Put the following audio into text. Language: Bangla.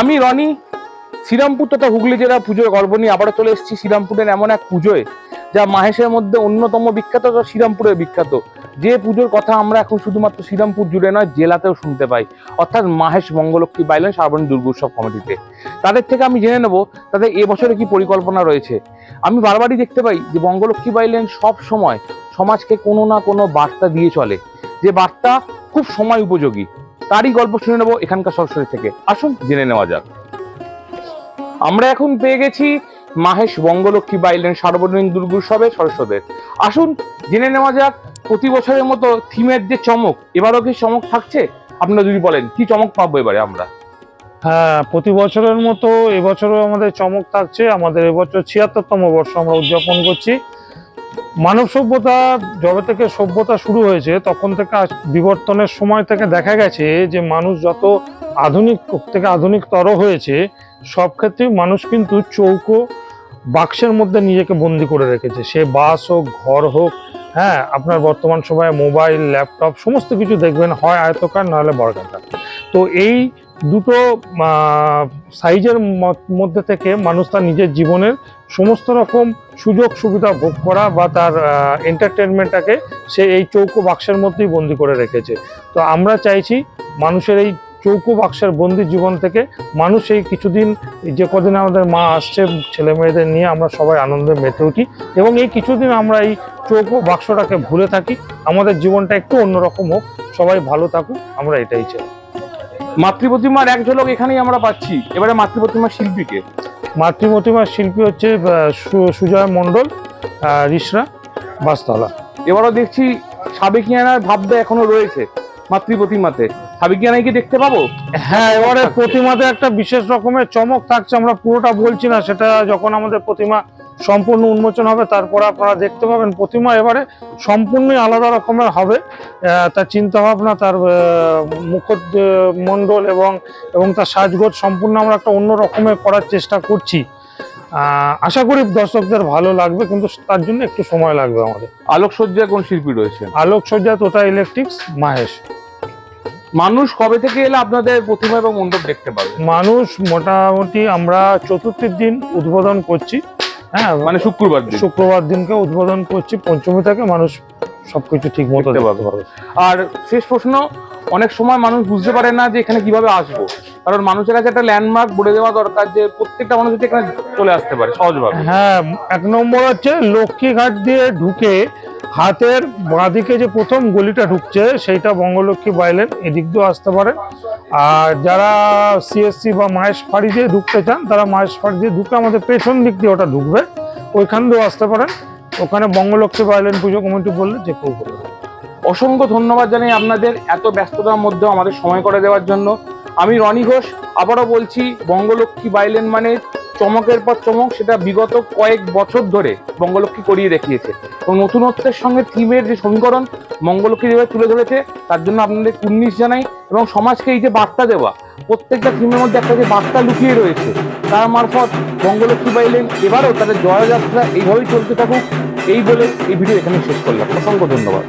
আমি, রনি, শ্রীরামপুর তথা হুগলি জেলা পুজোর গল্প নিয়ে আবারও চলে এসেছি শ্রীরামপুরের এমন এক পুজোয়, যা মাহেশের মধ্যে অন্যতম বিখ্যাত শ্রীরামপুরের বিখ্যাত। যে পুজোর কথা আমরা এখন শুধুমাত্র শ্রীরামপুর জুড়ে নয়, জেলাতেও শুনতে পাই। অর্থাৎ মাহেশ মঙ্গলক্ষী বাইলেন সার্বজনীন দুর্গোৎসব কমিটিতে। তাদের থেকে আমি জেনে নেব, তাদের এবছরে কি পরিকল্পনা রয়েছে। আমি বারবারই দেখতে পাই যে মঙ্গলক্ষী বাইলেন সব সময় সমাজকে কোনো না কোনো বার্তা দিয়ে চলে। যে বার্তা খুব সময় উপযোগী। তারই গল্প শুনে নেব এখানকার সরাসরি থেকে। আসুন, জেনে নেওয়া যাক। আমরা এখন পেয়ে গেছি মাহেশ বঙ্গলক্ষ্মী বাইলেন সার্বজনীন দুর্গোৎসবের সদস্যদের আসুন, জেনে নেওয়া যাক প্রতি বছরের মতো থিমের যে চমক, এবারও কি চমক থাকছে? আপনারা যদি বলেন, কি চমক পাবো এবারে আমরা? হ্যাঁ প্রতি বছরের মতো এবছরও আমাদের চমক থাকছে। আমাদের এবছর ছিয়াত্তরতম বর্ষ আমরা উদযাপন করছি। মানব সভ্যতা যবে থেকে সভ্যতা শুরু হয়েছে, তখন থেকে বিবর্তনের সময় থেকে দেখা গেছে যে মানুষ যত আধুনিক থেকে আধুনিকতর হয়েছে, সব ক্ষেত্রেই মানুষ কিন্তু চৌকো বাক্সের মধ্যে নিজেকে বন্দি করে রেখেছে। সে বাস হোক, ঘর হোক হ্যাঁ আপনার বর্তমান সময়ে মোবাইল, ল্যাপটপ, সমস্ত কিছু দেখবেন, হয় আয়তকার, নাহলে বর্গাকার। তো এই দুটো সাইজের মধ্যে থেকে মানুষ তার নিজের জীবনের সমস্ত রকম সুযোগ সুবিধা ভোগ করা বা তার এন্টারটেনমেন্টটাকে সে এই চৌকো বাক্সের মধ্যেই বন্দি করে রেখেছে। তো আমরা চাইছি মানুষের এই চৌকো বাক্সের বন্দি জীবন থেকে মানুষ এই কিছুদিন, যে কদিন আমাদের মা আসছে, ছেলে মেয়েদের নিয়ে আমরা সবাই আনন্দে মেতে উঠি এবং এই কিছুদিন আমরা এই চৌকো বাক্সটাকে ভুলে থাকি। আমাদের জীবনটা একটু অন্যরকম হোক, সবাই ভালো থাকুক, আমরা এটাই চাই। মাতৃপ্রতিমার এক ঝলক এখানেই আমরা পাচ্ছি। এবারে মাতৃপ্রতিমার শিল্পীকে। মাতৃপ্রতিমার শিল্পী হচ্ছে সুজয় মণ্ডল রিসরা বাসতলা। এবারও দেখছি সাবেকিয়ানার ভাবটা এখনও রয়েছে মাতৃপ্রতিমাতে। সাবেকিয়ানায় কি দেখতে পাবো? হ্যাঁ এবারে প্রতিমাতে একটা বিশেষ রকমের চমক থাকছে আমরা পুরোটা বলছি না সেটা যখন আমাদের প্রতিমা সম্পূর্ণ উন্মোচন হবে তারপর আপনারা দেখতে পাবেন প্রতিমা এবারে সম্পূর্ণই আলাদা রকমের হবে। তার চিন্তা ভাবনা তার মুখমণ্ডল এবং এবং তার সাজগোজ সম্পূর্ণ আমরা একটা অন্য রকমের করার চেষ্টা করছি। আশা করি দর্শকদের ভালো লাগবে কিন্তু তার জন্য একটু সময় লাগবে আমাদের। আলোকসজ্জায় কোন শিল্পী রয়েছে আলোকসজ্জা তোতা ইলেকট্রিক্স মাহেশ। মানুষ কবে থেকে এলে আপনাদের প্রতিমা এবং মণ্ডপ দেখতে পাবে? মানুষ মোটামুটি আমরা চতুর্থীর দিন উদ্বোধন করছি। হ্যাঁ মানে শুক্রবার দিন। শুক্রবার দিনকে উদ্বোধন করছি পঞ্চমী থেকে মানুষ সবকিছু ঠিক মতো দেখতে পাবে। আর শেষ প্রশ্ন অনেক সময় মানুষ বুঝতে পারে না যে এখানে কীভাবে আসব। কারণ মানুষের কাছে একটা ল্যান্ডমার্ক বলে দেওয়া দরকার যে প্রত্যেকটা মানুষ এখানে চলে আসতে পারে সহজভাবে। হ্যাঁ এক নম্বর হচ্ছে লক্ষ্মীঘাট দিয়ে ঢুকে হাতের বাঁদিকে যে প্রথম গলিটা ঢুকছে সেইটা বঙ্গলক্ষ্মী বাইলেন এদিক দিয়েও আসতে পারে। আর যারা সিএসসি বা মাহেশ ফাড়ি দিয়ে ঢুকতে চান, তারা মাহেশ ফাড়ি দিয়ে ঢুকে আমাদের পেছন দিক দিয়ে ওটা ঢুকবে। ওইখান দিয়েও আসতে পারেন। ওখানে বঙ্গলক্ষ্মী বাইলেন পুজো কমিটি বললে যে কেউ করবে অসংখ্য ধন্যবাদ জানাই আপনাদের এত ব্যস্ততার মধ্যে আমাদের সময় করে দেওয়ার জন্য। আমি রনি ঘোষ, আবারও বলছি, বঙ্গলক্ষ্মী বাইলেন মানে চমকের পর চমক সেটা বিগত কয়েক বছর ধরে বঙ্গলক্ষ্মী করিয়ে দেখিয়েছে। এবং নতুনত্বের সঙ্গে থিমের যে সমীকরণ মঙ্গলক্ষ্মী যেভাবে তুলে ধরেছে, তার জন্য আপনাদের কুর্নিশ জানাই এবং সমাজকে এই যে বার্তা দেওয়া, প্রত্যেকটা থিমের মধ্যে একটা যে বার্তা লুকিয়ে রয়েছে, তার মারফত বঙ্গলক্ষ্মী বাইলেন এবারও তাদের জয়যাত্রা এইভাবেই চলতে থাকুক, এই বলে এই ভিডিও এখানে শেষ করলাম। অসংখ্য ধন্যবাদ।